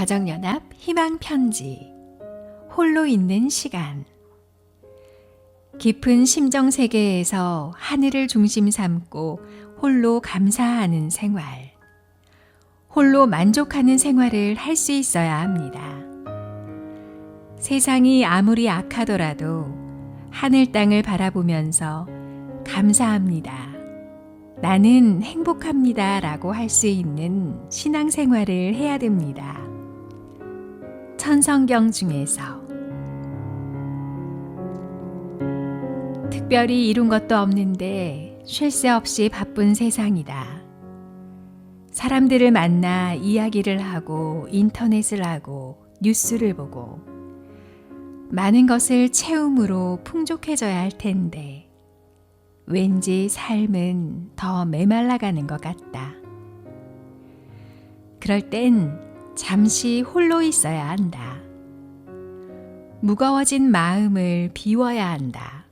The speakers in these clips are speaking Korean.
가정연합 희망 편지 홀로 있는 시간 깊은 심정 세계에서 하늘을 중심 삼고 홀로 감사하는 생활 홀로 만족하는 생활을 할 수 있어야 합니다. 세상이 아무리 악하더라도 하늘 땅을 바라보면서 감사합니다. 나는 행복합니다. 라고 할 수 있는 신앙생활을 해야 됩니다. 천성경 중에서 특별히 이룬 것도 없는데 쉴 새 없이 바쁜 세상이다. 사람들을 만나 이야기를 하고 인터넷을 하고 뉴스를 보고 많은 것을 채움으로 풍족해져야 할 텐데 왠지 삶은 더 메말라가는 것 같다. 그럴 땐 잠시 홀로 있어야 한다. 무거워진 마음을 비워야 한다.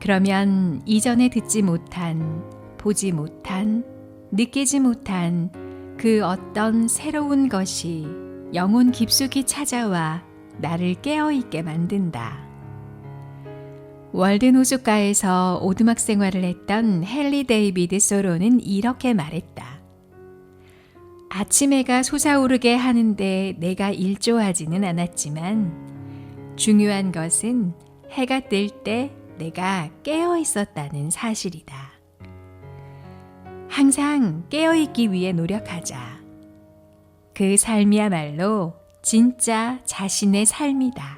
그러면 이전에 듣지 못한, 보지 못한, 느끼지 못한 그 어떤 새로운 것이 영혼 깊숙이 찾아와 나를 깨어있게 만든다. 월든 호숫가에서 오두막 생활을 했던 헨리 데이비드 소로는 이렇게 말했다. 아침 해가 솟아오르게 하는데 내가 일조하지는 않았지만 중요한 것은 해가 뜰 때 내가 깨어 있었다는 사실이다. 항상 깨어 있기 위해 노력하자. 그 삶이야말로 진짜 자신의 삶이다.